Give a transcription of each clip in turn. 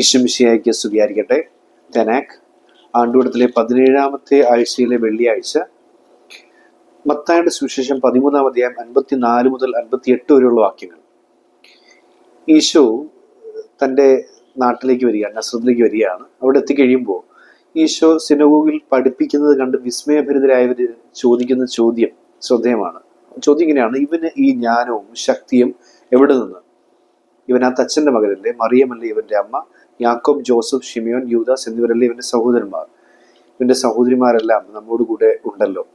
ഈശ്വമിശിയായിക്ക് സ്തുതിയായിരിക്കട്ടെ തെനാക് ആണ്ടുവടത്തിലെ പതിനേഴാമത്തെ ആഴ്ചയിലെ വെള്ളിയാഴ്ച മത്തായുടെ സുവിശേഷം പതിമൂന്നാം അധ്യായം അൻപത്തിനാല് മുതൽ അൻപത്തിയെട്ട് വരെയുള്ള വാക്യങ്ങൾ. ഈശോ തന്റെ നാട്ടിലേക്ക് വരികയാണ് നസ്രത്തിലേക്ക് വരികയാണ്. അവിടെ എത്തിക്കഴിയുമ്പോൾ ഈശോ സിനഗോഗിൽ പഠിപ്പിക്കുന്നത് കണ്ട് വിസ്മയഭരിതരായവർ ചോദിക്കുന്ന ചോദ്യം ശ്രദ്ധേയമാണ്. ചോദ്യം ഇങ്ങനെയാണ് ഇവന് ഈ ജ്ഞാനവും ശക്തിയും എവിടെ നിന്ന്? ഇവൻ ആ തച്ചന്റെ മകനല്ലേ? മറിയമല്ലേ ഇവന്റെ അമ്മ? യാക്കോബ് ജോസഫ് ഷിമിയോൻ യൂദാസ് എന്നിവരല്ലേ ഇവന്റെ സഹോദരന്മാർ. ഇവന്റെ സഹോദരിമാരെല്ലാം നമ്മോട് കൂടെ ഉണ്ടല്ലോ.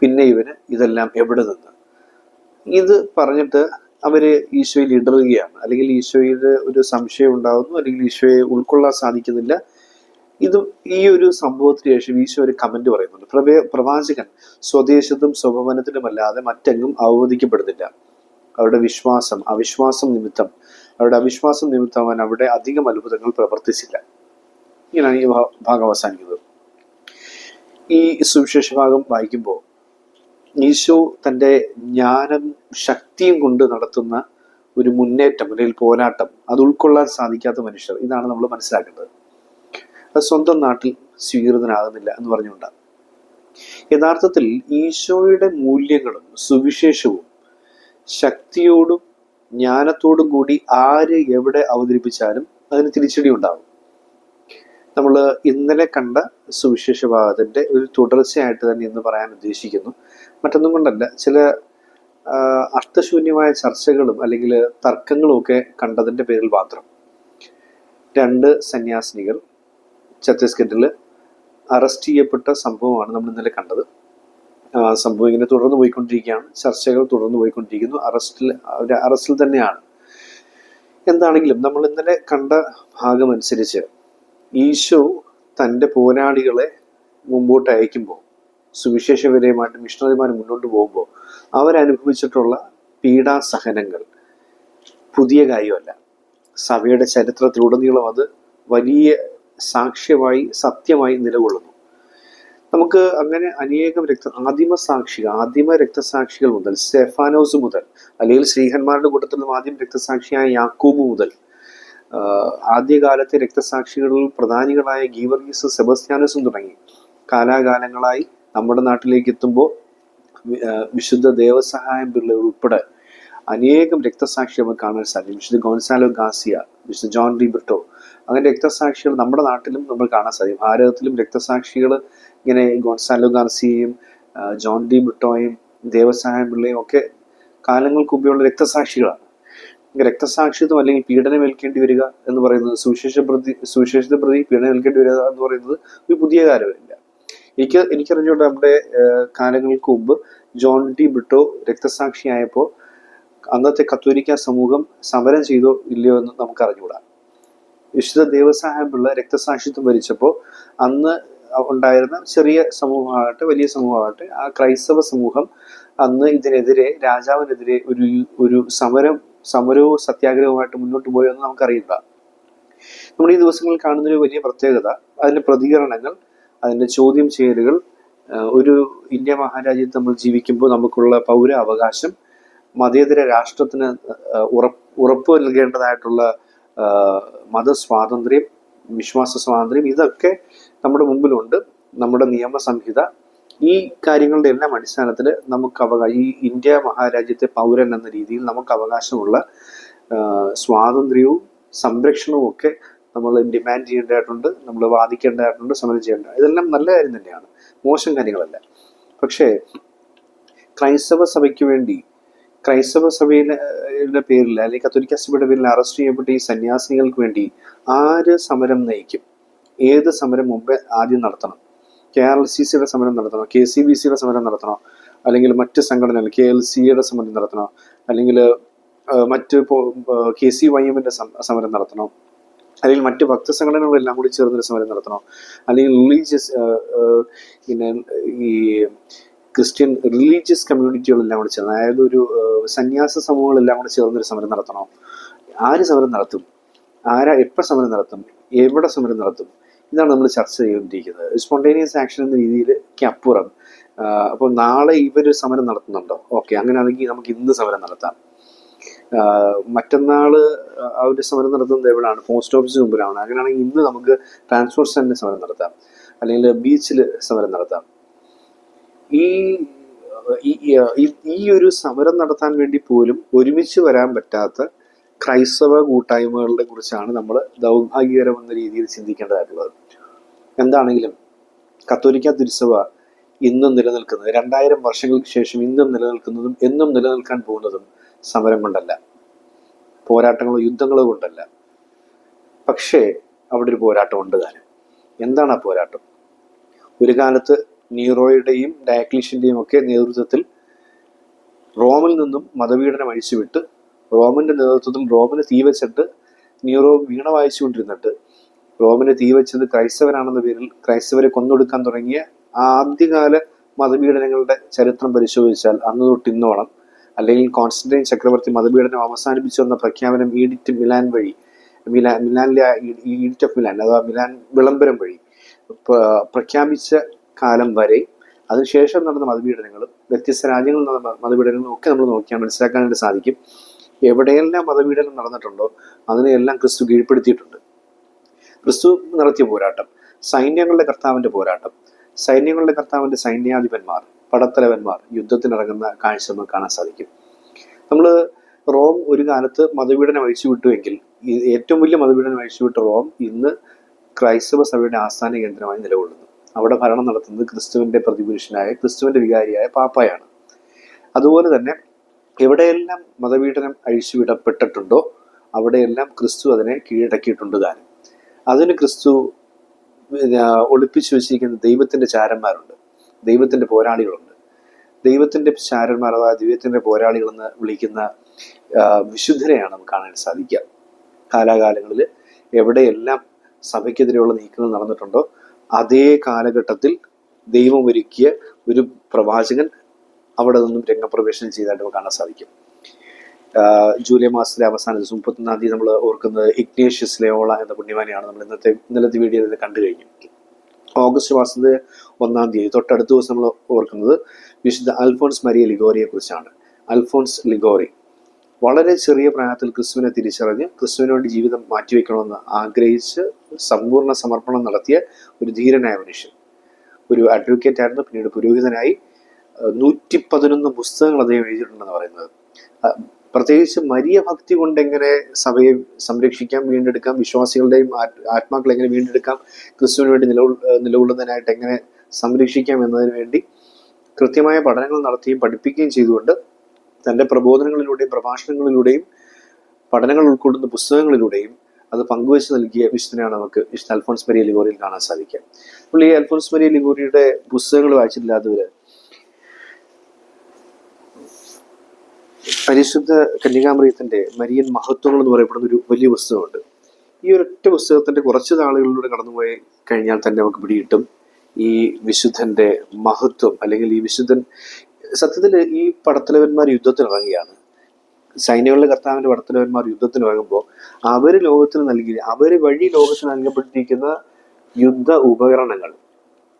പിന്നെ ഇവന് ഇതെല്ലാം എവിടെ നിന്ന്? ഇത് പറഞ്ഞിട്ട് അവർ ഈശോയിൽ ഇടറുകയാണ്. അല്ലെങ്കിൽ ഈശോയിൽ ഒരു സംശയം ഉണ്ടാകുന്നു അല്ലെങ്കിൽ ഈശോയെ ഉൾക്കൊള്ളാൻ സാധിക്കുന്നില്ല. ഇത് ഈ ഒരു സംഭവത്തിന് ശേഷം ഈശോ ഒരു കമന്റ് പറയുന്നുണ്ട്. പ്രവേ പ്രവാചകൻ സ്വദേശത്തും സ്വഭവനത്തിലുമല്ലാതെ മറ്റെങ്ങും അവമതിക്കപ്പെടുന്നില്ല അവരുടെ വിശ്വാസം അവിശ്വാസം നിമിത്തം. അവരുടെ അവിശ്വാസം നിമിത്തം അവൻ അവിടെ അധികം അത്ഭുതങ്ങൾ പ്രവർത്തിച്ചില്ല. ഇങ്ങനെയാണ് ഈ ഭാഗം അവസാനിക്കുന്നത്. ഈ സുവിശേഷ ഭാഗം വായിക്കുമ്പോൾ ഈശോ തന്റെ ജ്ഞാനം ശക്തിയും കൊണ്ട് നടത്തുന്ന ഒരു മുന്നേറ്റം അല്ലെങ്കിൽ പോരാട്ടം അത് ഉൾക്കൊള്ളാൻ സാധിക്കാത്ത മനുഷ്യർ ഇതാണ് നമ്മൾ മനസ്സിലാക്കേണ്ടത്. അത് സ്വന്തം നാട്ടിൽ സ്വീകൃതനാകുന്നില്ല എന്ന് പറഞ്ഞുകൊണ്ടാണ്. യഥാർത്ഥത്തിൽ ഈശോയുടെ മൂല്യങ്ങളും സുവിശേഷവും ശക്തിയോടും ജ്ഞാനത്തോടും കൂടി ആര് എവിടെ അവതരിപ്പിച്ചാലും അതിന് തിരിച്ചടി ഉണ്ടാകും നമ്മൾ ഇന്നലെ കണ്ട സുവിശേഷ ഭാഗത്തിന്റെ ഒരു തുടർച്ചയായിട്ട് തന്നെ ഇന്ന് പറയാൻ ഉദ്ദേശിക്കുന്നു. മറ്റൊന്നും കൊണ്ടല്ല ചില അർത്ഥശൂന്യമായ ചർച്ചകളും അല്ലെങ്കിൽ തർക്കങ്ങളും ഒക്കെ കണ്ടതിന്റെ പേരിൽ മാത്രം. രണ്ട് സന്യാസിനികൾ ഛത്തീസ്ഗഡിൽ അറസ്റ്റ് ചെയ്യപ്പെട്ട സംഭവമാണ് നമ്മൾ ഇന്നലെ കണ്ടത്. സംഭവം ഇങ്ങനെ തുടർന്ന് പോയിക്കൊണ്ടിരിക്കുകയാണ്. ചർച്ചകൾ തുടർന്ന് പോയിക്കൊണ്ടിരിക്കുന്നു. അറസ്റ്റിൽ അറസ്റ്റിൽ തന്നെയാണ്. എന്താണെങ്കിലും നമ്മൾ ഇന്നലെ കണ്ട ഭാഗം അനുസരിച്ച് ഈശോ തന്റെ പോരാളികളെ മുമ്പോട്ട് അയക്കുമ്പോൾ സുവിശേഷവരെയുമായിട്ട് മിഷണറിമാർ മുന്നോട്ട് പോകുമ്പോൾ അവരനുഭവിച്ചിട്ടുള്ള പീഡാസഹനങ്ങൾ പുതിയ കാര്യമല്ല. സഭയുടെ ചരിത്രത്തിലുടനീളം അത് വലിയ സാക്ഷ്യമായി സത്യമായി നിലകൊള്ളുന്നു. നമുക്ക് അങ്ങനെ അനേകം രക്ത ആദിമ സാക്ഷികൾ ആദിമ രക്തസാക്ഷികൾ മുതൽ സെഫാനോസ് മുതൽ അല്ലെങ്കിൽ ശ്രീഹന്മാരുടെ കൂട്ടത്തിൽ നിന്നും ആദ്യം രക്തസാക്ഷിയായ യാക്കൂബ് മുതൽ ആദ്യകാലത്തെ രക്തസാക്ഷികളിൽ പ്രധാനികളായ ഗീവർഗീസ് സെബസ്ത്യാനസും തുടങ്ങി. കാലാകാലങ്ങളായി നമ്മുടെ നാട്ടിലേക്ക് എത്തുമ്പോൾ വിശുദ്ധ ദേവസഹായം പിള്ള ഉൾപ്പെടെ അനേകം രക്തസാക്ഷികൾ നമുക്ക് കാണാൻ സാധിക്കും. വിശുദ്ധ ഗോൺസാലോ ഗാസിയ വിശുദ്ധ ജോൺ ഡി ബ്രിട്ടോ അങ്ങനെ രക്തസാക്ഷികൾ നമ്മുടെ നാട്ടിലും നമ്മൾ കാണാൻ സാധിക്കും. ഭാരതത്തിലും രക്തസാക്ഷികൾ ഇങ്ങനെ ഗോൺസാലോ ഗാർസിയയും ജോൺ ഡി ബ്രിട്ടോയും ദേവസഹായം പിള്ളയും ഒക്കെ കാലങ്ങൾക്ക് മുമ്പെയുള്ള രക്തസാക്ഷികളാണ്. രക്തസാക്ഷിത്വം അല്ലെങ്കിൽ പീഡനം ഏൽക്കേണ്ടി വരിക എന്ന് പറയുന്നത് സുവിശേഷ പ്രതി സുവിശേഷത്തെ പ്രതി പീഡനം ഏൽക്കേണ്ടി വരിക എന്ന് പറയുന്നത് ഒരു പുതിയ കാര്യമില്ല എനിക്ക് എനിക്കറിഞ്ഞുകൊണ്ട് നമ്മുടെ കാലങ്ങൾക്ക് മുമ്പ് ജോൺ ഡി ബ്രിട്ടോ രക്തസാക്ഷിയായപ്പോൾ അന്നത്തെ കത്തോലിക്ക സമൂഹം സമരം ചെയ്തോ ഇല്ലയോ എന്ന് നമുക്ക് അറിഞ്ഞുകൂടാ വിശുദ്ധ ദേവസഹായം പിള്ള രക്തസാക്ഷിത്വം ഭരിച്ചപ്പോൾ അന്ന് ഉണ്ടായിരുന്ന ചെറിയ സമൂഹമാകട്ടെ വലിയ സമൂഹമാകട്ടെ ആ ക്രൈസ്തവ സമൂഹം അന്ന് ഇതിനെതിരെ രാജാവിനെതിരെ ഒരു ഒരു സമരം സമരവും സത്യാഗ്രഹവുമായിട്ട് മുന്നോട്ട് പോയെന്ന് നമുക്കറിയില്ല. നമ്മൾ ഈ ദിവസങ്ങളിൽ കാണുന്ന ഒരു വലിയ പ്രത്യേകത അതിന്റെ പ്രതികരണങ്ങൾ അതിന്റെ ചോദ്യം ചെയ്യലുകൾ ഒരു ഇന്ത്യ മഹാരാജ്യത്ത് നമ്മൾ ജീവിക്കുമ്പോൾ നമുക്കുള്ള പൗര അവകാശം മതേതര രാഷ്ട്രത്തിന് ഉറപ്പ് ഉറപ്പ് നൽകേണ്ടതായിട്ടുള്ള മതസ്വാതന്ത്ര്യം വിശ്വാസ സ്വാതന്ത്ര്യം ഇതൊക്കെ നമ്മുടെ മുമ്പിലുണ്ട്. നമ്മുടെ നിയമസംഹിത ഈ കാര്യങ്ങളുടെ എല്ലാം അടിസ്ഥാനത്തിൽ നമുക്ക് അവകാശം ഈ ഇന്ത്യ മഹാരാജ്യത്തെ പൗരൻ എന്ന രീതിയിൽ നമുക്ക് അവകാശമുള്ള സ്വാതന്ത്ര്യവും സംരക്ഷണവും ഒക്കെ നമ്മൾ ഡിമാൻഡ് ചെയ്യേണ്ടതായിട്ടുണ്ട് നമ്മൾ വാദിക്കേണ്ടതായിട്ടുണ്ട് സമരം ചെയ്യേണ്ട ഇതെല്ലാം നല്ല കാര്യം തന്നെയാണ്. മോശം കാര്യങ്ങളല്ല. പക്ഷേ ക്രൈസ്തവ സഭയ്ക്ക് വേണ്ടി ക്രൈസ്തവ സഭയുടെ പേരിൽ അല്ലെങ്കിൽ കത്തോലിക്ക സഭയുടെ പേരിൽ അറസ്റ്റ് ചെയ്യപ്പെട്ട ഈ സന്യാസിനികൾക്ക് വേണ്ടി ആര് സമരം നയിക്കും? ഏത് സമരം മുമ്പേ ആദ്യം നടത്തണം? കെ ആർ എൽ സി സിയുടെ സമരം നടത്തണോ? കെ സി ബി സിയുടെ സമരം നടത്തണോ? അല്ലെങ്കിൽ മറ്റ് സംഘടനകൾ കെ എൽ സിയുടെ സമരം നടത്തണോ? അല്ലെങ്കിൽ മറ്റ് കെ സി വൈ എമ്മിന്റെ സമരം നടത്തണോ? അല്ലെങ്കിൽ മറ്റ് ഭക്തസംഘടനകളെല്ലാം കൂടി ചേർന്നൊരു സമരം നടത്തണോ? അല്ലെങ്കിൽ റിലീജിയസ് പിന്നെ ഈ ക്രിസ്ത്യൻ റിലീജിയസ് കമ്മ്യൂണിറ്റികളെല്ലാം കൂടെ ചേർന്ന് അതായത് ഒരു സന്യാസ സമൂഹങ്ങളെല്ലാം കൂടെ ചേർന്നൊരു സമരം നടത്തണോ? ആര് സമരം നടത്തും? ആരാ എപ്പോൾ സമരം നടത്തും? എവിടെ സമരം നടത്തും? ഇതാണ് നമ്മൾ ചർച്ച ചെയ്തുകൊണ്ടിരിക്കുന്നത്. സ്പോണ്ടേനിയസ് ആക്ഷൻ എന്ന രീതിയിലേക്ക് അപ്പുറം അപ്പോൾ നാളെ ഇവർ സമരം നടത്തുന്നുണ്ടോ? ഓക്കെ അങ്ങനെയാണെങ്കിൽ നമുക്ക് ഇന്ന് സമരം നടത്താം. മറ്റന്നാൾ അവർ സമരം നടത്തുന്നത് എവിടെയാണ് പോസ്റ്റ് ഓഫീസിന് മുമ്പിലാണ്. അങ്ങനെയാണെങ്കിൽ ഇന്ന് നമുക്ക് ട്രാൻസ്പോർട്ട് സ്റ്റാൻഡിന് സമരം നടത്താം. അല്ലെങ്കിൽ ബീച്ചിൽ സമരം നടത്താം. ഈ ഈ- ഒരു സമരം നടത്താൻ വേണ്ടി പോലും ഒരുമിച്ച് വരാൻ പറ്റാത്ത ക്രൈസ്തവ കൂട്ടായ്മകളെ കുറിച്ചാണ് നമ്മൾ ദൗർഭാഗ്യകരമെന്ന രീതിയിൽ ചിന്തിക്കേണ്ടതായിട്ടുള്ളത്. എന്താണെങ്കിലും കത്തോലിക്ക തിരുസഭ ഇന്നും നിലനിൽക്കുന്നത് രണ്ടായിരം വർഷങ്ങൾക്ക് ശേഷം ഇന്നും നിലനിൽക്കുന്നതും എന്നും നിലനിൽക്കാൻ പോകുന്നതും സമരം കൊണ്ടല്ല. പോരാട്ടങ്ങളോ യുദ്ധങ്ങളോ കൊണ്ടല്ല. പക്ഷേ അവിടെ ഒരു പോരാട്ടം ഉണ്ട് താനും. എന്താണ് ആ പോരാട്ടം? ഒരു കാലത്ത് നീറോയുടെയും ഡയക്ലീഷ്യന്റെയും ഒക്കെ നേതൃത്വത്തിൽ റോമിൽ നിന്നും മതപീഡനം അഴിച്ചുവിട്ട് റോമിന്റെ നേതൃത്വത്തിൽ റോമിന് തീ വെച്ചിട്ട് നീറോ വീണ വായിച്ചുകൊണ്ടിരുന്നിട്ട് റോമിന് തീ വെച്ചത് ക്രൈസ്തവരാണെന്ന പേരിൽ ക്രൈസ്തവരെ കൊന്നൊടുക്കാൻ തുടങ്ങിയ ആദ്യകാല മതപീഡനങ്ങളുടെ ചരിത്രം പരിശോധിച്ചാൽ അന്ന് തൊട്ട് ഇന്നോളം അല്ലെങ്കിൽ കോൺസ്റ്റന്റൈൻ ചക്രവർത്തി മതപീഡനം അവസാനിപ്പിച്ചു എന്ന പ്രഖ്യാപനം ഈഡിറ്റ് മിലാൻ വഴി മിലാൻ മിലാനിലെ ഈഡിറ്റ് ഓഫ് മിലാൻ അഥവാ മിലാൻ വിളംബരം വഴി പ്രഖ്യാപിച്ച കാലം വരെ. അതിനുശേഷം നടന്ന മതപീഡനങ്ങളും വ്യത്യസ്ത രാജ്യങ്ങളിൽ നടന്ന മതപീഡനങ്ങളും ഒക്കെ നമ്മൾ നോക്കിയാൽ മനസ്സിലാക്കാനായിട്ട് സാധിക്കും. എവിടെയെല്ലാം മതപീഡനം നടന്നിട്ടുണ്ടോ അതിനെയെല്ലാം ക്രിസ്തു കീഴ്പ്പെടുത്തിയിട്ടുണ്ട്. ക്രിസ്തു നടത്തിയ പോരാട്ടം സൈന്യങ്ങളുടെ കർത്താവിന്റെ പോരാട്ടം സൈന്യങ്ങളുടെ കർത്താവിന്റെ സൈന്യാധിപന്മാർ പടത്തലവന്മാർ യുദ്ധത്തിനിറങ്ങുന്ന കാഴ്ച നമുക്ക് കാണാൻ സാധിക്കും. നമ്മൾ റോം ഒരു കാലത്ത് മതപീഡനം അഴിച്ചുവിട്ടുവെങ്കിൽ വിട്ടുവെങ്കിൽ ഏറ്റവും വലിയ മതപീഡനം അഴിച്ചുവിട്ട റോം ഇന്ന് ക്രൈസ്തവ സഭയുടെ ആസ്ഥാന കേന്ദ്രമായി നിലകൊള്ളുന്നു. അവിടെ ഭരണം നടത്തുന്നത് ക്രിസ്തുവിന്റെ പ്രതിപുരുഷനായ ക്രിസ്തുവിന്റെ വികാരിയായ പാപ്പയാണ്. അതുപോലെ തന്നെ എവിടെയെല്ലാം മതപീഡനം അഴിച്ചുവിടപ്പെട്ടിട്ടുണ്ടോ അവിടെയെല്ലാം ക്രിസ്തു അതിനെ കീഴടക്കിയിട്ടുണ്ട് താനും. അതിന് ക്രിസ്തു ഒളിപ്പിച്ചു വെച്ചിരിക്കുന്ന ദൈവത്തിന്റെ ചാരന്മാരുണ്ട്. ദൈവത്തിന്റെ പോരാളികളുണ്ട്. ദൈവത്തിന്റെ ചാരന്മാർ അഥവാ ദൈവത്തിന്റെ പോരാളികൾ എന്ന് വിളിക്കുന്ന വിശുദ്ധരെയാണ് നമുക്ക് കാണാൻ സാധിക്കുക. കാലാകാലങ്ങളിൽ എവിടെയെല്ലാം സഭയ്ക്കെതിരെയുള്ള നീക്കങ്ങൾ നടന്നിട്ടുണ്ടോ അതേ കാലഘട്ടത്തിൽ ദൈവം ഒരുക്കിയ ഒരു പ്രവാചകൻ അവിടെ നിന്നും രംഗപ്രവേശനം ചെയ്തതായിട്ട് നമുക്ക് കാണാൻ സാധിക്കും. ജൂലൈ മാസത്തിലെ അവസാന ദിവസം മുപ്പത്തൊന്നാം തീയതി നമ്മൾ ഓർക്കുന്നത് ഇഗ്നേഷ്യസ് ലെയോള എന്ന പുണ്യവാനിയാണ് നമ്മൾ ഇന്നത്തെ ഇന്നലത്തെ വീഡിയോയിൽ കണ്ടു കഴിഞ്ഞു. ഓഗസ്റ്റ് മാസത്തിലെ ഒന്നാം തീയതി തൊട്ടടുത്ത ദിവസം നമ്മൾ ഓർക്കുന്നത് വിശുദ്ധ അൽഫോൺസ് മരിയ ലിഗോറിയെ കുറിച്ചാണ് അൽഫോൺസ് ലിഗോറി വളരെ ചെറിയ പ്രായത്തിൽ ക്രിസ്തുവിനെ തിരിച്ചറിഞ്ഞ് ക്രിസ്തുവിന് വേണ്ടി ജീവിതം മാറ്റിവെക്കണമെന്ന് ആഗ്രഹിച്ച് സമ്പൂർണ സമർപ്പണം നടത്തിയ ഒരു ധീരനായ മനുഷ്യൻ. ഒരു അഡ്വക്കേറ്റ് ആയിരുന്നു പിന്നീട് പുരോഹിതനായി. നൂറ്റി പതിനൊന്ന് പുസ്തകങ്ങൾ അദ്ദേഹം എഴുതിയിട്ടുണ്ടെന്ന് പറയുന്നത്. പ്രത്യേകിച്ച് മരിയ ഭക്തി കൊണ്ട് എങ്ങനെ സഭയെ സംരക്ഷിക്കാം വീണ്ടെടുക്കാം വിശ്വാസികളുടെയും ആത്മാക്കളെ എങ്ങനെ വീണ്ടെടുക്കാം ക്രിസ്തുവിന് വേണ്ടി നിലകൊ നിലകൊള്ളുന്നതിനായിട്ട് എങ്ങനെ സംരക്ഷിക്കാം എന്നതിന് വേണ്ടി കൃത്യമായ പഠനങ്ങൾ നടത്തുകയും പഠിപ്പിക്കുകയും ചെയ്തുകൊണ്ട് തന്റെ പ്രബോധനങ്ങളിലൂടെയും പ്രഭാഷണങ്ങളിലൂടെയും പഠനങ്ങൾ ഉൾക്കൊള്ളുന്ന പുസ്തകങ്ങളിലൂടെയും അത് പങ്കുവച്ച് നൽകിയ വിശുദ്ധനെയാണ് നമുക്ക് വിശുദ്ധ അൽഫോൺസ് മരിയ ലിഗോറിയിൽ കാണാൻ സാധിക്കുക. ഈ അൽഫോൺസ് മരിയ ലിഗോറിയുടെ പുസ്തകങ്ങൾ വായിച്ചിട്ടില്ലാത്തവര് പരിശുദ്ധ കന്യകാമറിയത്തിന്റെ മരിയൻ മഹത്വങ്ങൾ എന്ന് പറയപ്പെടുന്ന ഒരു വലിയ പുസ്തകമുണ്ട്. ഈ ഒരൊറ്റ പുസ്തകത്തിന്റെ കുറച്ച് നാളുകളിലൂടെ കടന്നുപോയി കഴിഞ്ഞാൽ തന്നെ നമുക്ക് പിടികിട്ടും. ഈ വിശുദ്ധന്റെ മഹത്വം അല്ലെങ്കിൽ ഈ വിശുദ്ധൻ സത്യത്തിൽ ഈ പടത്തലവന്മാർ യുദ്ധത്തിനിറങ്ങുകയാണ്. സൈന്യങ്ങളുടെ കർത്താവിന്റെ യുദ്ധത്തിന് ഇറങ്ങുമ്പോൾ അവർ ലോകത്തിന് നൽകി അവർ വഴി ലോകത്തിന് നൽകപ്പെട്ടിരിക്കുന്ന യുദ്ധ ഉപകരണങ്ങൾ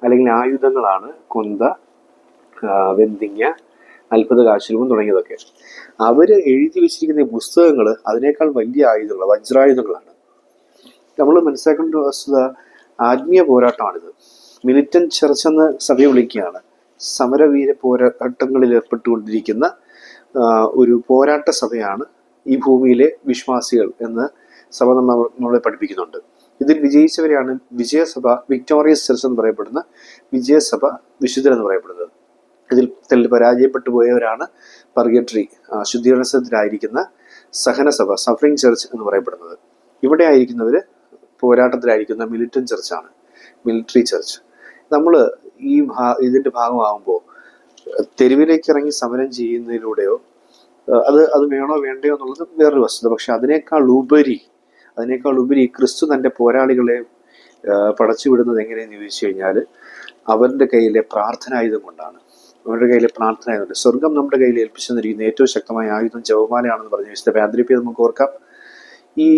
അല്ലെങ്കിൽ ആയുധങ്ങളാണ് കൊന്ത വെന്തിങ്ങ അത്ഭുത കാശുരൂപം തുടങ്ങിയതൊക്കെ. അവർ എഴുതി വെച്ചിരിക്കുന്ന പുസ്തകങ്ങൾ അതിനേക്കാൾ വലിയ ആയുധങ്ങൾ വജ്രായുധങ്ങളാണ്. നമ്മൾ മനസ്സിലാക്കേണ്ട വസ്തുത ആത്മീയ പോരാട്ടമാണിത്. മിലിറ്റൻ ചർച്ച് എന്ന് സഭയെ വിളിക്കുകയാണ്. സമരവീര പോരാട്ടങ്ങളിൽ ഏർപ്പെട്ടുകൊണ്ടിരിക്കുന്ന ഒരു പോരാട്ട സഭയാണ് ഈ ഭൂമിയിലെ വിശ്വാസികൾ എന്ന് സഭ നമ്മൾ നമ്മളെ പഠിപ്പിക്കുന്നുണ്ട്. ഇതിൽ വിജയിച്ചവരെയാണ് വിജയസഭ വിക്ടോറിയസ് ചർച്ച് എന്ന് പറയപ്പെടുന്ന വിജയസഭ വിശുദ്ധർ എന്ന് പറയപ്പെടുന്നത്. ഇതിൽ പരാജയപ്പെട്ടു പോയവരാണ് പർഗട്രി ശുദ്ധീകരണത്തിലായിരിക്കുന്ന സഹനസഭ സഫറിങ് ചർച്ച് എന്ന് പറയപ്പെടുന്നത്. ഇവിടെ ആയിരിക്കുന്നവർ പോരാട്ടത്തിലായിരിക്കുന്ന മിലിറ്റൻ ചർച്ചാണ് മിലിറ്ററി ചർച്ച്. നമ്മൾ ഈ ഭാ ഇതിന്റെ ഭാഗമാകുമ്പോൾ തെരുവിലേക്ക് ഇറങ്ങി സമരം ചെയ്യുന്നതിലൂടെയോ അത് അത് വേണോ വേണ്ടയോ എന്നുള്ളത് വേറൊരു വസ്തുത. പക്ഷെ അതിനേക്കാൾ ഉപരി അതിനേക്കാൾ ഉപരി ക്രിസ്തു തന്റെ പോരാളികളെ പടച്ചുവിടുന്നത് പടച്ചു വിടുന്നത് എങ്ങനെയെന്ന് ചോദിച്ചു കഴിഞ്ഞാൽ അവരുടെ കയ്യിലെ പ്രാർത്ഥനായുധം കൊണ്ടാണ്. അവരുടെ കയ്യിലെ പ്രാർത്ഥനായുധമുണ്ട് സ്വർഗം നമ്മുടെ കയ്യിൽ ഏൽപ്പിച്ചു തന്നിരിക്കുന്ന ഏറ്റവും ശക്തമായ ആയുധം ജവമാലയാണെന്ന് പറഞ്ഞ വിശുദ്ധ പാദ്രിപ്യ നമുക്ക് ഓർക്കാം. ഈ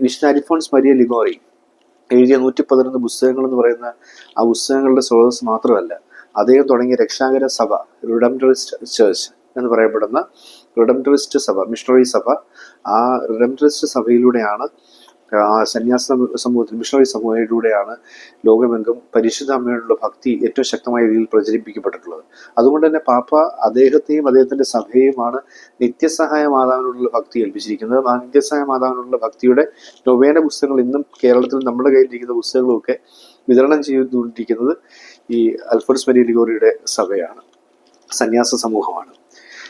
വിശുദ്ധ അരിഫോൺസ് മരിയ ലിഗോറി എഴുതിയ നൂറ്റി പതിനൊന്ന് പുസ്തകങ്ങൾ എന്ന് പറയുന്ന ആ പുസ്തകങ്ങളുടെ സ്രോതസ് മാത്രമല്ല അദ്ദേഹം തുടങ്ങിയ രക്ഷാകര സഭ റിഡംട്രിസ്റ്റ് ചേർച്ച് എന്ന് പറയപ്പെടുന്ന റിഡംട്രിസ്റ്റ് സഭ മിഷണറി സഭ ആ റിഡംട്രിസ്റ്റ് സഭയിലൂടെയാണ് ആ സന്യാസ സമൂഹത്തിൽ മിഷണറി സമൂഹത്തിലൂടെയാണ് ലോകമെങ്കും പരിശുദ്ധ അമ്മയോടുള്ള ഭക്തി ഏറ്റവും ശക്തമായ രീതിയിൽ പ്രചരിപ്പിക്കപ്പെട്ടിട്ടുള്ളത്. അതുകൊണ്ട് തന്നെ പാപ്പ അദ്ദേഹത്തെയും അദ്ദേഹത്തിന്റെ സഭയെയുമാണ് നിത്യസഹായ മാതാവിനോടുള്ള ഭക്തി ഏൽപ്പിച്ചിരിക്കുന്നത്. ആ നിത്യസഹായ മാതാവിനോടുള്ള ഭക്തിയുടെ നൊവേന പുസ്തകങ്ങൾ ഇന്നും കേരളത്തിൽ നമ്മുടെ കയ്യിലിരിക്കുന്ന പുസ്തകങ്ങളൊക്കെ വിതരണം ചെയ്തുകൊണ്ടിരിക്കുന്നത്. ഈ അൽഫോൺസ് മരി ലിഗോറിയുടെ സഭയാണ് സന്യാസ സമൂഹമാണ്.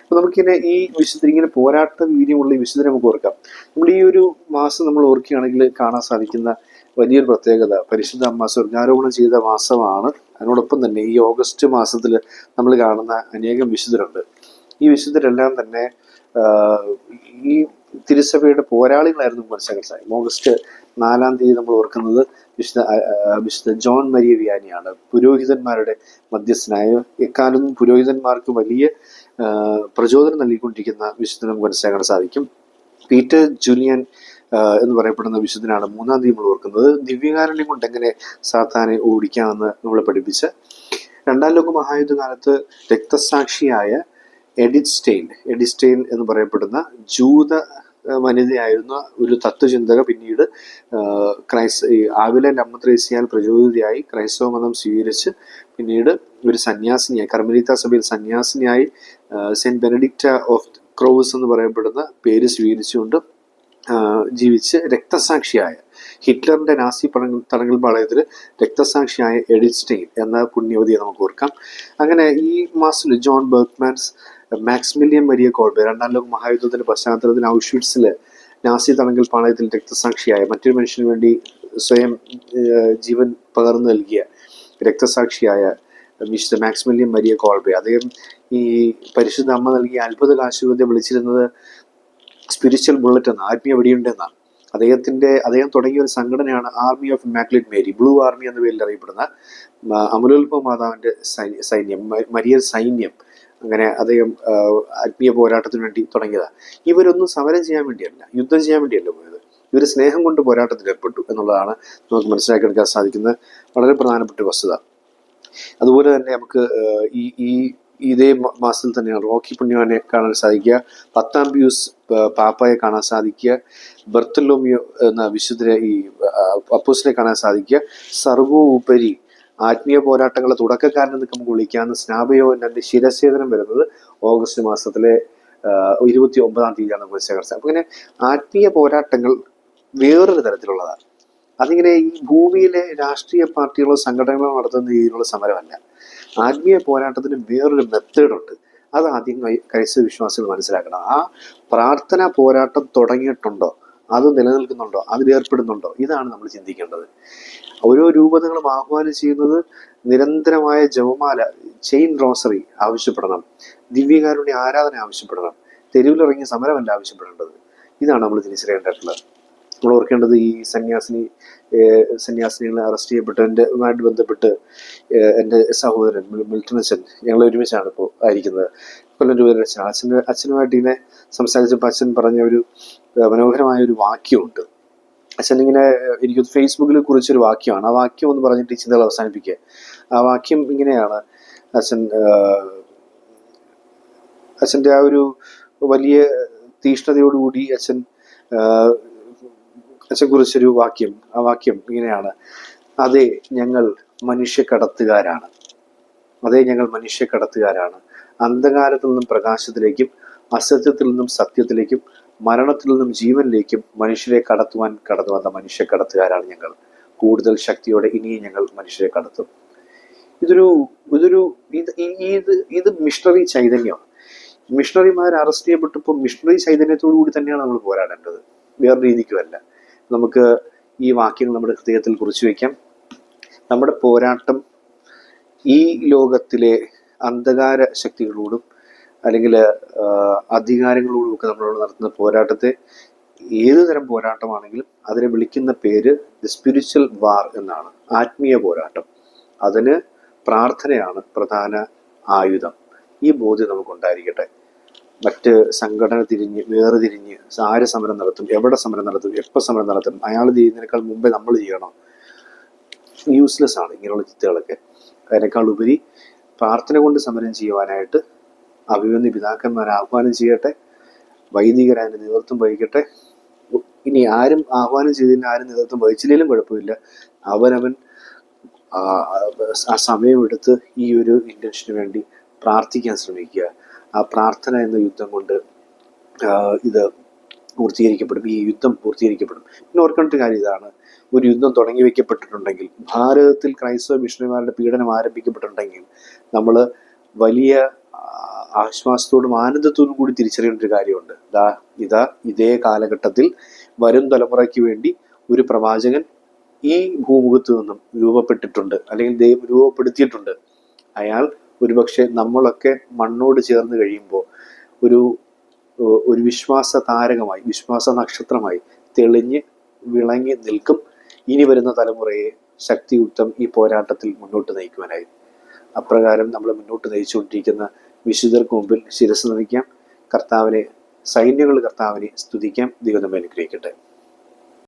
അപ്പൊ നമുക്കിങ്ങനെ ഈ വിശുദ്ധ ഇങ്ങനെ പോരാട്ട വീര്യമുള്ള ഈ വിശുദ്ധനെ നമുക്ക് ഓർക്കാം. നമ്മൾ ഈ ഒരു മാസം നമ്മൾ ഓർക്കുകയാണെങ്കിൽ കാണാൻ സാധിക്കുന്ന വലിയൊരു പ്രത്യേകത പരിശുദ്ധ അമ്മ സ്വർഗാരോപണം ചെയ്ത മാസമാണ്. അതിനോടൊപ്പം തന്നെ ഈ ഓഗസ്റ്റ് മാസത്തിൽ നമ്മൾ കാണുന്ന അനേകം വിശുദ്ധരുണ്ട്. ഈ വിശുദ്ധരെല്ലാം തന്നെ ഈ തിരുസഭയുടെ പോരാളികളായിരുന്നു മനസ്സിലാക്കാൻ ഓഗസ്റ്റ് നാലാം തീയതി നമ്മൾ ഓർക്കുന്നത് വിശുദ്ധ വിശുദ്ധ ജോൺ മരിയ വിയാനിയാണ്. പുരോഹിതന്മാരുടെ മധ്യസ്ഥനായ എക്കാലം പുരോഹിതന്മാർക്ക് വലിയ പ്രചോദനം നൽകിക്കൊണ്ടിരിക്കുന്ന വിശുദ്ധനെ നമുക്ക് മനസ്സിലാക്കാൻ സാധിക്കും. പീറ്റർ ജൂലിയൻ എന്ന് പറയപ്പെടുന്ന വിശുദ്ധനാണ് മൂന്നാം തീയതി നമ്മൾ ഓർക്കുന്നത്. ദിവ്യകാരുണ്യം കൊണ്ട് എങ്ങനെ സാത്താനെ ഓടിക്കാമെന്ന് നമ്മളെ പഠിപ്പിച്ച രണ്ടാം ലോക മഹായുദ്ധ കാലത്ത് രക്തസാക്ഷിയായ എഡിറ്റ് സ്റ്റെയിൻ എഡിറ്റ് സ്റ്റെയിൻ എന്ന് പറയപ്പെടുന്ന ജൂത വനിതയായിരുന്ന ഒരു തത്വചിന്തക പിന്നീട് ക്രൈസ് ആവില ലമ്മത്രേസ്യാൽ പ്രചോദിതയായി ക്രൈസ്തവ മതം സ്വീകരിച്ച് പിന്നീട് ഒരു സന്യാസിനിയായി കർമ്മലീത്ത സഭയിൽ സന്യാസിനിയായി സെന്റ് ബെനഡിക്റ്റ ഓഫ് ക്രോസ് എന്ന് പറയപ്പെടുന്ന പേര് സ്വീകരിച്ചുകൊണ്ട് ജീവിച്ച് രക്തസാക്ഷിയായ ഹിറ്റ്ലറിന്റെ നാസി പടങ്ങൾ തടങ്കൽ പാളയത്തിൽ രക്തസാക്ഷിയായ എഡിറ്റ് സ്റ്റെയിൻ എന്ന പുണ്യവതിയെ നമുക്ക് ഓർക്കാം. അങ്ങനെ ഈ മാസത്തിൽ John Berchmans Maximilian Maria Kolbe രണ്ടാം ലോക മഹായുദ്ധത്തിന്റെ പശ്ചാത്തലത്തിൽ ഔഷ്വിറ്റ്സിൽ നാസി തടങ്കൽ പാളയത്തിൽ രക്തസാക്ഷിയായ മറ്റൊരു മനുഷ്യന് വേണ്ടി സ്വയം ജീവൻ പകർന്നു നൽകിയ രക്തസാക്ഷിയായ മിസ്റ്റർ മാക്സിമിലിയൻ മരിയ കോൾബെ. അദ്ദേഹം ഈ പരിശുദ്ധ അമ്മ നൽകിയ അത്ഭുത കാശുപത്രി വിളിച്ചിരുന്നത് സ്പിരിച്വൽ ബുള്ളറ്റ് എന്ന ആത്മീയ വെടിയുണ്ട് എന്നാണ് അദ്ദേഹത്തിന്റെ അദ്ദേഹം തുടങ്ങിയ ഒരു സംഘടനയാണ് ആർമി ഓഫ് മാക്ലിറ്റ് മേരി ബ്ലൂ ആർമി എന്ന പേരിൽ അറിയപ്പെടുന്ന അമലോത്ഭവ മാതാവിന്റെ സൈന്യം മരിയ സൈന്യം. അങ്ങനെ അദ്ദേഹം ആത്മീയ പോരാട്ടത്തിന് വേണ്ടി തുടങ്ങിയതാണ് ഇവരൊന്നും സമരം ചെയ്യാൻ വേണ്ടിയല്ല യുദ്ധം ചെയ്യാൻ വേണ്ടിയല്ല പോയത്. ഇവർ സ്നേഹം കൊണ്ട് പോരാട്ടത്തിൽ ഏർപ്പെട്ടു എന്നുള്ളതാണ് നമുക്ക് മനസ്സിലാക്കിയെടുക്കാൻ സാധിക്കുന്ന വളരെ പ്രധാനപ്പെട്ട വസ്തുത. അതുപോലെ തന്നെ നമുക്ക് ഈ ഈ ഇതേ മാസത്തിൽ തന്നെയാണ് റോക്കി പുണ്യവാനെ കാണാൻ സാധിക്കുക പത്താം പിയൂസ് പാപ്പായെ കാണാൻ സാധിക്കുക ബർത്തലോമിയോ എന്ന വിശുദ്ധരെ ഈ അപ്പൂസിനെ കാണാൻ സാധിക്കുക സർവോപരി ആത്മീയ പോരാട്ടങ്ങളുടെ തുടക്കക്കാരനെന്നൊക്കെ നമുക്ക് വിളിക്കാവുന്ന സ്നാപയോ എന്റെ ശിരസേദനം വരുന്നത് ഓഗസ്റ്റ് മാസത്തിലെ ഇരുപത്തി ഒമ്പതാം തീയതിയാണ് മനസ്സിലാക്കാൻ അപ്പൊ ഇങ്ങനെ ആത്മീയ പോരാട്ടങ്ങൾ വേറൊരു തരത്തിലുള്ളതാണ്. അതിങ്ങനെ ഈ ഭൂമിയിലെ രാഷ്ട്രീയ പാർട്ടികളോ സംഘടനകളോ നടത്തുന്ന രീതിയിലുള്ള സമരമല്ല. ആത്മീയ പോരാട്ടത്തിന് വേറൊരു മെത്തേഡുണ്ട് അത് ആദ്യം ക്രൈ- ക്രൈസ്തവ വിശ്വാസികൾ മനസ്സിലാക്കണം. ആ പ്രാർത്ഥന പോരാട്ടം തുടങ്ങിയിട്ടുണ്ടോ? അത് നിലനിൽക്കുന്നുണ്ടോ? അതിൽ ഏർപ്പെടുന്നുണ്ടോ? ഇതാണ് നമ്മൾ ചിന്തിക്കേണ്ടത്. ഓരോ രൂപതകളും ആഹ്വാനം ചെയ്യുന്നത് നിരന്തരമായ ജപമാല ചെയിൻ റോസറി ആവശ്യപ്പെടണം. ദിവ്യകാരുണ്യ ആരാധന ആവശ്യപ്പെടണം. തെരുവിലിറങ്ങിയ സമരമല്ല ആവശ്യപ്പെടേണ്ടത്. ഇതാണ് നമ്മൾ തിരിച്ചറിയേണ്ടതായിട്ടുള്ളത് നമ്മൾ ഓർക്കേണ്ടത് ഈ സന്യാസിനി സന്യാസിനികളെ അറസ്റ്റ് ചെയ്യപ്പെട്ടതിന്റെതുമായിട്ട് ബന്ധപ്പെട്ട് എന്റെ സഹോദരൻ മിൽ- മിൽട്ടൺ അച്ഛൻ ഞങ്ങൾ ഒരുമിച്ചാണ് ഇപ്പോൾ ആയിരിക്കുന്നത്. കൊല്ലം രൂപയുടെ അച്ഛൻ അച്ഛന് അച്ഛനുമായിട്ട് ഇങ്ങനെ സംസാരിച്ചപ്പോൾ അച്ഛൻ പറഞ്ഞ ഒരു മനോഹരമായ ഒരു വാക്യമുണ്ട്. അച്ഛൻ ഇങ്ങനെ എനിക്ക് ഫേസ്ബുക്കിൽ കുറിച്ചൊരു വാക്യമാണ്. ആ വാക്യം എന്ന് പറഞ്ഞിട്ട് ഈ ചിന്തകൾ അവസാനിപ്പിക്കുക. ആ വാക്യം ഇങ്ങനെയാണ്. അച്ഛൻ അച്ഛന്റെ ആ ഒരു വലിയ തീഷ്ണതയോടുകൂടി അച്ഛൻ അച്ഛൻ കുറിച്ചൊരു വാക്യം ആ വാക്യം ഇങ്ങനെയാണ്. അതെ ഞങ്ങൾ മനുഷ്യ കടത്തുകാരാണ് അതെ ഞങ്ങൾ മനുഷ്യ കടത്തുകാരാണ് അന്ധകാരത്തിൽ നിന്നും പ്രകാശത്തിലേക്കും അസത്യത്തിൽ നിന്നും സത്യത്തിലേക്കും മരണത്തിൽ നിന്നും ജീവനിലേക്കും മനുഷ്യരെ കടത്തുവാൻ കടന്നു വന്ന മനുഷ്യ കടത്തുകാരാണ് ഞങ്ങൾ. കൂടുതൽ ശക്തിയോടെ ഇനിയും ഞങ്ങൾ മനുഷ്യരെ കടത്തും. ഇതൊരു ഇതൊരു ഇത് ഇത് ഇത് മിഷണറി ചൈതന്യമാണ്. മിഷണറിമാർ അറസ്റ്റ് ചെയ്യപ്പെട്ടപ്പോൾ മിഷണറി ചൈതന്യത്തോടു കൂടി തന്നെയാണ് നമ്മൾ പോരാടേണ്ടത്. വേറെ രീതിക്കുമല്ല നമുക്ക് ഈ വാക്യങ്ങൾ നമ്മുടെ ഹൃദയത്തിൽ കുറിച്ചു വയ്ക്കാം. നമ്മുടെ പോരാട്ടം ഈ ലോകത്തിലെ അന്ധകാര ശക്തികളോടും അല്ലെങ്കിൽ അധികാരങ്ങളോടും ഒക്കെ നമ്മളോട് നടത്തുന്ന പോരാട്ടത്തെ ഏതു തരം പോരാട്ടമാണെങ്കിലും അതിനെ വിളിക്കുന്ന പേര് ദി സ്പിരിച്വൽ വാർ എന്നാണ്. ആത്മീയ പോരാട്ടം. അതിന് പ്രാർത്ഥനയാണ് പ്രധാന ആയുധം. ഈ ബോധ്യം നമുക്കുണ്ടായിരിക്കട്ടെ. മറ്റ് സംഘടന തിരിഞ്ഞ് വേറെ തിരിഞ്ഞ് ആര് സമരം നടത്തും എവിടെ സമരം നടത്തും എപ്പോൾ സമരം നടത്തും അയാൾ ചെയ്യുന്നതിനേക്കാൾ മുമ്പേ നമ്മൾ ചെയ്യണം. യൂസ്ലെസ് ആണ് ഇങ്ങനെയുള്ള ചിന്തകളൊക്കെ. അതിനേക്കാൾ ഉപരി പ്രാർത്ഥന കൊണ്ട് സമരം ചെയ്യുവാനായിട്ട് അഭിമന്യ പിതാക്കന്മാരെ ആഹ്വാനം ചെയ്യട്ടെ. വൈദികരതിന്റെ നേതൃത്വം വഹിക്കട്ടെ. ഇനി ആരും ആഹ്വാനം ചെയ്തതിന് ആരും നേതൃത്വം വഹിച്ചില്ലെങ്കിലും കുഴപ്പമില്ല. അവനവൻ ആ, സമയമെടുത്ത് ഈ ഒരു ഇന്റൻഷന് വേണ്ടി പ്രാർത്ഥിക്കാൻ ശ്രമിക്കുക. ആ പ്രാർത്ഥന എന്ന യുദ്ധം കൊണ്ട് ഇത് പൂർത്തീകരിക്കപ്പെടും. ഈ യുദ്ധം പൂർത്തീകരിക്കപ്പെടും. പിന്നെ ഓർക്കേണ്ട കാര്യം ഇതാണ്. ഒരു യുദ്ധം തുടങ്ങി വെക്കപ്പെട്ടിട്ടുണ്ടെങ്കിൽ ഭാരതത്തിൽ ക്രൈസ്തവ മിഷണറിമാരുടെ പീഡനം ആരംഭിക്കപ്പെട്ടിട്ടുണ്ടെങ്കിൽ നമ്മൾ വലിയ ആശ്വാസത്തോടും ആനന്ദത്തോടും കൂടി തിരിച്ചറിയേണ്ട ഒരു കാര്യമുണ്ട്. ദാ ഇതാ ഇതേ കാലഘട്ടത്തിൽ വരും തലമുറയ്ക്ക് വേണ്ടി ഒരു പ്രവാചകൻ ഈ ഭൂമുഖത്ത് നിന്നും രൂപപ്പെട്ടിട്ടുണ്ട് അല്ലെങ്കിൽ ദൈവം രൂപപ്പെടുത്തിയിട്ടുണ്ട്. അയാൾ ഒരുപക്ഷെ നമ്മളൊക്കെ മണ്ണോട് ചേർന്ന് കഴിയുമ്പോൾ ഒരു ഒരു വിശ്വാസ താരകമായി വിശ്വാസ നക്ഷത്രമായി തെളിഞ്ഞ് വിളങ്ങി നിൽക്കും. ഇനി വരുന്ന തലമുറയെ ശക്തിയുക്തം ഈ പോരാട്ടത്തിൽ മുന്നോട്ട് നയിക്കുവാനായി. അപ്രകാരം നമ്മൾ മുന്നോട്ട് നയിച്ചുകൊണ്ടിരിക്കുന്ന വിശുദ്ധർക്ക് മുമ്പിൽ ശിരസ് നമിക്കാം കർത്താവിനെ സൈന്യങ്ങൾ കർത്താവിനെ സ്തുതിക്കാം. ദൈവം നമ്മെ അനുഗ്രഹിക്കട്ടെ.